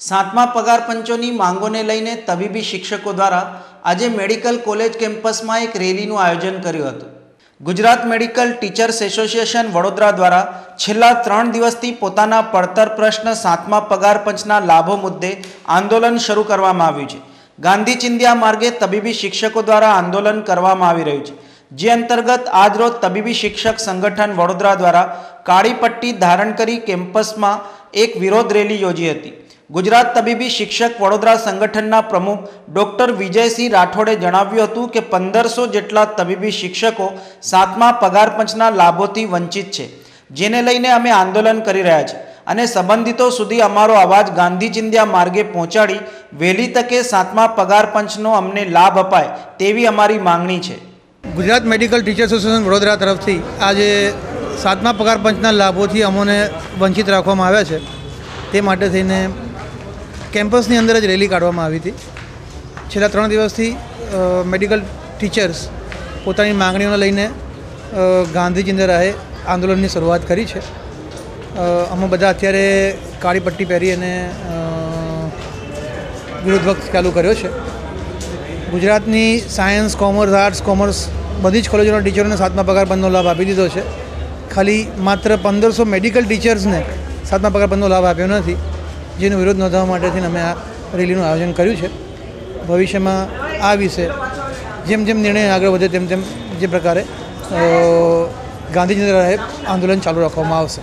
સાતમા પગાર પંચોની માંગોને લઈને તબીબી શિક્ષકો દ્વારા આજે મેડિકલ કોલેજ કેમ્પસમાં એક રેલીનું આયોજન કર્યું હતું. Gujarat medical teachers association Vadodara દ્વારા છેલ્લા ત્રણ દિવસથી પોતાના પડતર પ્રશ્ન સાતમા પગાર પંચના લાભો મુદ્દે આંદોલન શરૂ કરવામાં આવ્યું છે. ગાંધી ચિંધ્યા માર્ગે તબીબી શિક્ષકો દ્વારા આંદોલન કરવામાં આવી રહ્યું છે. જે અંતર્ગત આજરોજ તબીબી શિક્ષક સંગઠન વડોદરા દ્વારા કાળી પટ્ટી ધારણ કરી કેમ્પસમાં એક વિરોધ રેલી યોજી હતી. ગુજરાત તબીબી શિક્ષક વડોદરા સંગઠનના પ્રમુખ ડૉક્ટર વિજયસિંહ રાઠોડે જણાવ્યું હતું કે પંદરસો જેટલા તબીબી શિક્ષકો સાતમા પગાર પંચના લાભોથી વંચિત છે, જેને લઈને અમે આંદોલન કરી રહ્યા છીએ અને સંબંધિતો સુધી અમારો અવાજ ગાંધી ચિંધ્યા માર્ગે પહોંચાડી વહેલી તકે સાતમા પગાર પંચનો અમને લાભ અપાય તેવી અમારી માંગણી છે. Gujarat medical teacher association Vadodara તરફથી આજે સાતમા પગાર પંચના લાભોથી અમોને વંચિત રાખવામાં આવ્યા છે. તે માટે થઈને કેમ્પસની અંદર જ રેલી કાઢવામાં આવી હતી. છેલ્લા ત્રણ દિવસથી મેડિકલ ટીચર્સ પોતાની માંગણીઓને લઈને ગાંધીજી રાહે આંદોલનની શરૂઆત કરી છે. અમે બધા અત્યારે કાળી પટ્ટી પહેરી અને વિરોધ વખત ચાલુ કર્યો છે. ગુજરાતની સાયન્સ, કોમર્સ, આર્ટ્સ, કોમર્સ બધી જ કોલેજોના ટીચરોને સાતમા પગાર બંધનો લાભ આપી દીધો છે. ખાલી માત્ર પંદરસો મેડિકલ ટીચર્સને સાતમા પગાર બંધનો લાભ આપ્યો નથી. જેનો વિરોધ નોંધવા માટે થઈને અમે આ રેલીનું આયોજન કર્યું છે. ભવિષ્યમાં આ વિશે જેમ જેમ નિર્ણય આગળ વધે તેમ તેમ જે પ્રકારે ગાંધીજી રાહે આંદોલન ચાલુ રાખવામાં આવશે.